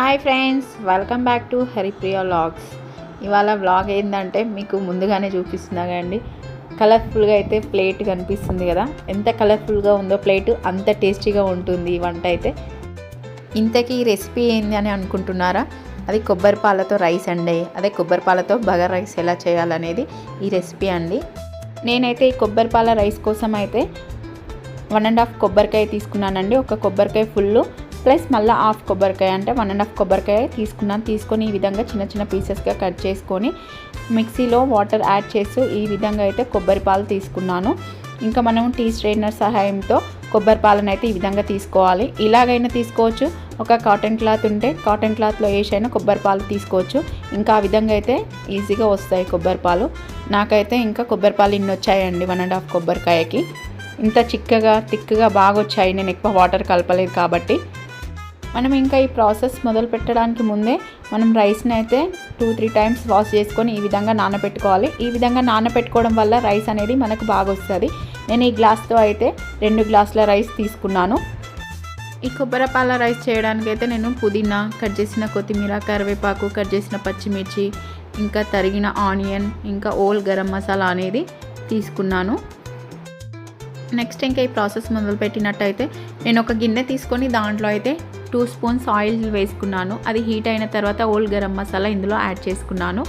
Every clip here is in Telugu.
Hi friends welcome back to Haripriya vlogs. ఇవాళ వ్లాగ్ ఏంటంటే మీకు ముందుగానే చూపిస్తున్నా కండి కలర్ఫుల్గా అయితే ప్లేట్ కనిపిస్తుంది కదా. ఎంత కలర్ఫుల్గా ఉందో ప్లేట్ అంత టేస్టీగా ఉంటుంది ఈ వంట అయితే. ఇంతకీ ఈ రెసిపీ ఏంది అని అనుకుంటున్నారా? అది కొబ్బరి పాలతో రైస్ అండి. అదే కొబ్బరి పాలతో బగర్ రైస్ ఎలా చేయాలనేది ఈ రెసిపీ అండి. నేనైతే ఈ కొబ్బరి పాల రైస్ కోసం అయితే వన్ అండ్ హాఫ్ కొబ్బరికాయ తీసుకున్నానండి. ఒక కొబ్బరికాయ ఫుల్ ప్లస్ మళ్ళీ హాఫ్ కొబ్బరికాయ అంటే వన్ అండ్ హాఫ్ కొబ్బరికాయ తీసుకున్నాను. తీసుకొని ఈ విధంగా చిన్న చిన్న పీసెస్గా కట్ చేసుకొని మిక్సీలో వాటర్ యాడ్ చేస్తూ ఈ విధంగా అయితే కొబ్బరి పాలు తీసుకున్నాను. ఇంకా మనం టీ స్ట్రైనర్ సహాయంతో కొబ్బరి పాలను అయితే ఈ విధంగా తీసుకోవాలి. ఇలాగైనా తీసుకోవచ్చు. ఒక కాటన్ క్లాత్ ఉంటే కాటన్ క్లాత్లో వేసైనా కొబ్బరి పాలు తీసుకోవచ్చు. ఇంకా ఆ విధంగా అయితే ఈజీగా వస్తాయి కొబ్బరి పాలు. నాకైతే ఇంకా కొబ్బరి పాలు ఇన్ని వచ్చాయండి వన్ అండ్ హాఫ్ కొబ్బరికాయకి. ఇంత చిక్కగా తిక్కగా బాగా వచ్చాయి నేను ఎక్కువ వాటర్ కలపలేదు కాబట్టి. మనం ఇంకా ఈ ప్రాసెస్ మొదలు పెట్టడానికి ముందే మనం రైస్ని అయితే టూ త్రీ టైమ్స్ వాష్ చేసుకొని ఈ విధంగా నానబెట్టుకోవాలి. ఈ విధంగా నానబెట్టుకోవడం వల్ల రైస్ అనేది మనకు బాగా వస్తుంది. నేను ఈ గ్లాస్తో అయితే రెండు గ్లాసుల రైస్ తీసుకున్నాను. ఈ కొబ్బరిపాల రైస్ చేయడానికి అయితే నేను పుదీనా కట్ చేసిన కొత్తిమీర కరివేపాకు కట్ చేసిన పచ్చిమిర్చి ఇంకా తరిగిన ఆనియన్ ఇంకా ఓల్ గరం మసాలా అనేది తీసుకున్నాను. నెక్స్ట్ ఇంకా ఈ ప్రాసెస్ మొదలుపెట్టినట్టయితే నేను ఒక గిన్నె తీసుకొని దాంట్లో అయితే టూ స్పూన్స్ ఆయిల్ వేసుకున్నాను. అది హీట్ అయిన తర్వాత ఓల్డ్ గరం మసాలా ఇందులో యాడ్ చేసుకున్నాను.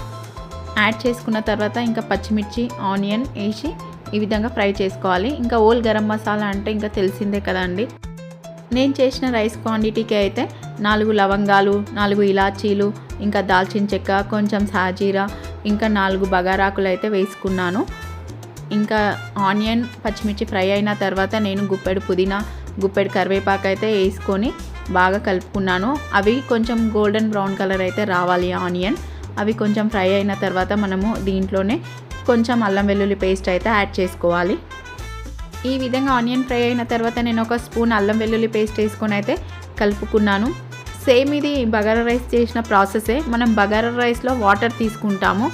యాడ్ చేసుకున్న తర్వాత ఇంకా పచ్చిమిర్చి ఆనియన్ వేసి ఈ విధంగా ఫ్రై చేసుకోవాలి. ఇంకా ఓల్ గరం మసాలా అంటే ఇంకా తెలిసిందే కదండి నేను చేసిన రైస్ క్వాంటిటీకి అయితే నాలుగు లవంగాలు నాలుగు ఇలాచీలు ఇంకా దాల్చిన చెక్క కొంచెం సాజీరా ఇంకా నాలుగు బగారాకులు అయితే వేసుకున్నాను. ఇంకా ఆనియన్ పచ్చిమిర్చి ఫ్రై అయిన తర్వాత నేను గుప్పెడు పుదీనా గుప్పెడు కరివేపాకు అయితే వేసుకొని బాగా కలుపుకున్నాను. అవి కొంచెం గోల్డెన్ బ్రౌన్ కలర్ అయితే రావాలి ఆనియన్. అవి కొంచెం ఫ్రై అయిన తర్వాత మనము దీంట్లోనే కొంచెం అల్లం వెల్లుల్లి పేస్ట్ అయితే యాడ్ చేసుకోవాలి. ఈ విధంగా ఆనియన్ ఫ్రై అయిన తర్వాత నేను ఒక స్పూన్ అల్లం వెల్లుల్లి పేస్ట్ వేసుకొని అయితే కలుపుకున్నాను. సేమ్ ఇది బగారా రైస్ చేసిన ప్రాసెసే. మనం బగారా రైస్లో వాటర్ తీసుకుంటాము.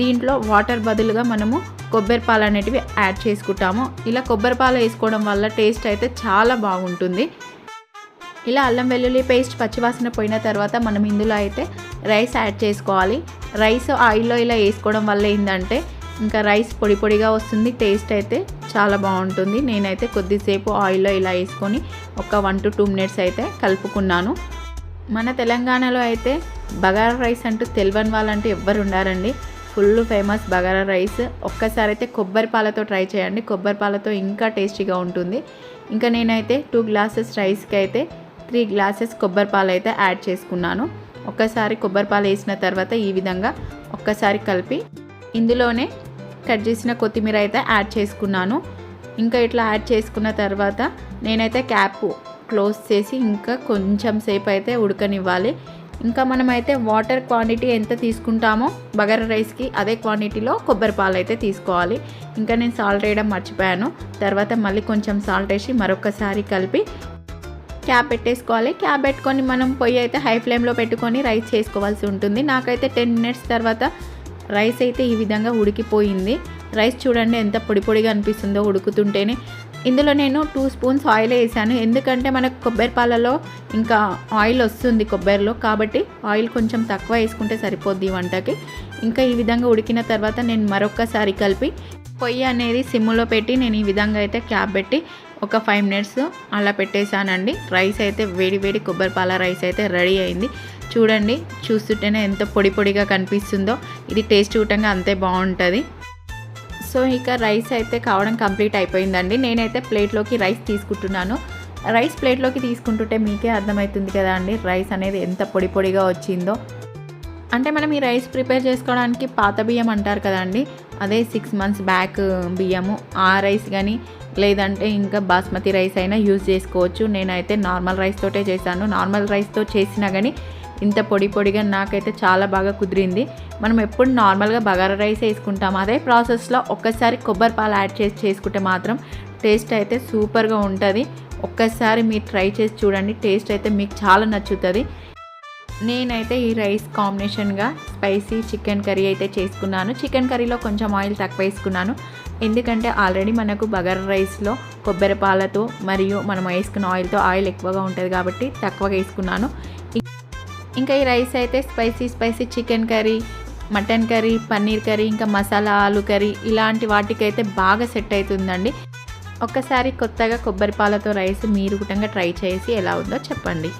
దీంట్లో వాటర్ బదులుగా మనము కొబ్బరి పాలు అనేటివి యాడ్ చేసుకుంటాము. ఇలా కొబ్బరి పాలు వేసుకోవడం వల్ల టేస్ట్ అయితే చాలా బాగుంటుంది. ఇలా అల్లం వెల్లుల్లి పేస్ట్ పచ్చివాసన పోయిన తర్వాత మనం ఇందులో అయితే రైస్ యాడ్ చేసుకోవాలి. రైస్ ఆయిల్లో ఇలా వేసుకోవడం వల్ల ఏంటంటే ఇంకా రైస్ పొడి పొడిగా వస్తుంది. టేస్ట్ అయితే చాలా బాగుంటుంది. నేనైతే కొద్దిసేపు ఆయిల్లో ఇలా వేసుకొని ఒక వన్ టు టూ మినిట్స్ అయితే కలుపుకున్నాను. మన తెలంగాణలో అయితే బగారా రైస్ అంటూ తెలియని వాళ్ళంటూ ఎవ్వరు ఉండారండి. Full famous bagara rice. ఒక్కసారి అయితే కొబ్బరి పాలతో ట్రై చేయండి. కొబ్బరి పాలతో ఇంకా టేస్టీగా ఉంటుంది. ఇంకా నేనైతే టూ గ్లాసెస్ రైస్కి అయితే త్రీ గ్లాసెస్ కొబ్బరి పాలు అయితే యాడ్ చేసుకున్నాను. ఒక్కసారి కొబ్బరి పాలు వేసిన తర్వాత ఈ విధంగా ఒక్కసారి కలిపి ఇందులోనే కట్ చేసిన కొత్తిమీర అయితే యాడ్ చేసుకున్నాను. ఇంకా ఇట్లా యాడ్ చేసుకున్న తర్వాత నేనైతే క్యాప్ క్లోజ్ చేసి ఇంకా కొంచెం సేపు అయితే ఉడకనివ్వాలి. ఇంకా మనమైతే వాటర్ క్వాంటిటీ ఎంత తీసుకుంటామో బగర రైస్కి అదే క్వాంటిటీలో కొబ్బరి పాలు అయితే తీసుకోవాలి. ఇంకా నేను సాల్ట్ వేయడం మర్చిపోయాను. తర్వాత మళ్ళీ కొంచెం సాల్ట్ వేసి మరొకసారి కలిపి క్యాప్ పెట్టేసుకోవాలి. క్యాప్ పెట్టుకొని మనం పొయ్యి అయితే హై ఫ్లేమ్లో పెట్టుకొని రైస్ చేసుకోవాల్సి ఉంటుంది. నాకైతే టెన్ మినిట్స్ తర్వాత రైస్ అయితే ఈ విధంగా ఉడికిపోయింది. రైస్ చూడండి ఎంత పొడి పొడిగా అనిపిస్తుందో ఉడుకుతుంటేనే. ఇందులో నేను టూ స్పూన్స్ ఆయిల్ వేసాను. ఎందుకంటే మనకు కొబ్బరి పాలలో ఇంకా ఆయిల్ వస్తుంది కొబ్బరిలో. కాబట్టి ఆయిల్ కొంచెం తక్కువ వేసుకుంటే సరిపోద్ది వంటకి. ఇంకా ఈ విధంగా ఉడికిన తర్వాత నేను మరొకసారి కలిపి పొయ్యి అనేది సిమ్లో పెట్టి నేను ఈ విధంగా అయితే క్యాప్ పెట్టి ఒక ఫైవ్ మినిట్స్ అలా పెట్టేశానండి. రైస్ అయితే వేడి వేడి కొబ్బరి పాల రైస్ అయితే రెడీ అయింది. చూడండి చూస్తుంటేనే ఎంత పొడి పొడిగా కనిపిస్తుందో. ఇది టేస్ట్ చూడటంగా అంతే బాగుంటుంది. సో ఇక రైస్ అయితే కావడం కంప్లీట్ అయిపోయిందండి. నేనైతే ప్లేట్లోకి రైస్ తీసుకుంటున్నాను. రైస్ ప్లేట్లోకి తీసుకుంటుంటే మీకే అర్థమవుతుంది కదా అండి రైస్ అనేది ఎంత పొడి పొడిగా వచ్చిందో. అంటే మనం ఈ రైస్ ప్రిపేర్ చేసుకోవడానికి పాత బియ్యం అంటారు కదండి అదే సిక్స్ మంత్స్ బ్యాక్ బియ్యము. ఆ రైస్ కానీ లేదంటే ఇంకా బాస్మతి రైస్ అయినా యూజ్ చేసుకోవచ్చు. నేనైతే నార్మల్ రైస్ తోటే చేశాను. నార్మల్ రైస్తో చేసినా కానీ ఇంత పొడి పొడిగా నాకైతే చాలా బాగా కుదిరింది. మనం ఎప్పుడు నార్మల్గా బగారా రైస్ వేసుకుంటాం అదే ప్రాసెస్లో ఒక్కసారి కొబ్బరి పాలు యాడ్ చేసి చేసుకుంటే మాత్రం టేస్ట్ అయితే సూపర్గా ఉంటుంది. ఒక్కసారి మీరు ట్రై చేసి చూడండి. టేస్ట్ అయితే మీకు చాలా నచ్చుతుంది. నేనైతే ఈ రైస్ కాంబినేషన్గా స్పైసీ చికెన్ కర్రీ అయితే చేసుకున్నాను. చికెన్ కర్రీలో కొంచెం ఆయిల్ తక్కువ వేసుకున్నాను. ఎందుకంటే ఆల్రెడీ మనకు బగర్ రైస్లో కొబ్బరి పాలతో మరియు మనం వేసుకున్న ఆయిల్తో ఆయిల్ ఎక్కువగా ఉంటుంది కాబట్టి తక్కువగా వేసుకున్నాను. ఇంకా ఈ రైస్ అయితే spicy spicy chicken curry mutton curry paneer curry ఇంకా మసాలా ఆలు కర్రీ ఇలాంటి వాటికైతే బాగా సెట్ అవుతుందండి. ఒక్కసారి కొత్తగా కొబ్బరి పాలతో రైస్ మీరు కూడా ట్రై చేసి ఎలా ఉందో చెప్పండి.